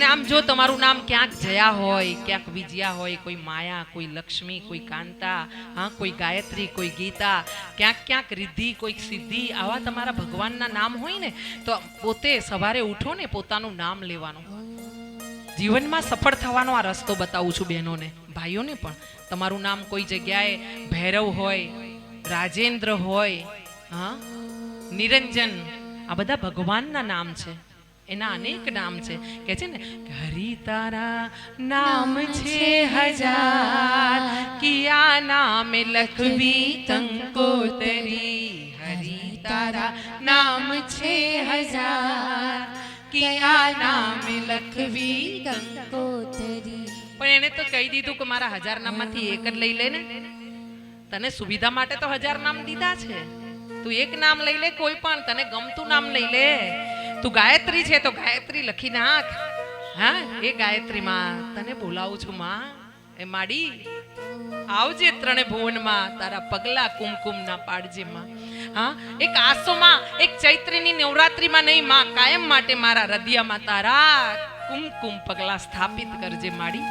અને આમ જો તમારું નામ ક્યાંક જયા હોય, ક્યાંક વિજયા હોય, કોઈ માયા, કોઈ લક્ષ્મી, કોઈ કાંતા, હા, કોઈ ગાયત્રી, કોઈ ગીતા, ક્યાંક ક્યાંક રિદ્ધિ, કોઈક સિદ્ધિ, આવા તમારા ભગવાનના નામ હોય ને, તો પોતે સવારે ઉઠો ને પોતાનું નામ લેવાનું. જીવનમાં સફળ થવાનો આ રસ્તો બતાવું છું બહેનોને, ભાઈઓને પણ. તમારું નામ કોઈ જગ્યાએ ભૈરવ હોય, રાજેન્દ્ર હોય, હા, નિરંજન, આ બધા ભગવાનના નામ છે. એના અનેક નામ છે. કે છે ને હરિ તારા નામ છે હજાર કિયા નામ લખવી કંકોતરી હરિ તારા નામ છે હજાર કિયા નામ લખવી કંકોતરી પણ એને તો કહી દીધું કે મારા હજાર નામમાંથી એક જ લઈ લે ને. તને સુવિધા માટે તો હજાર નામ દીધા છે. તું એક નામ લઈ લે કોઈ પણ તને ગમતું નામ લઈ લે. તું ગાયત્રી છે તો ગાયત્રી લખી નાખ. હા, એ ગાયત્રી માં તને બોલાવું છું માં. એ માડી, આવજે ત્રણે ભુવનમાં, તારા પગલા કુમકુમ ના પાડજે માં. હા, એક આસોમાં, એક ચૈત્રીની નવરાત્રીમાં નહીં માં, કાયમ માટે મારા હૃદયમાં તારા કુમકુમ પગલા સ્થાપિત કરજે માડી.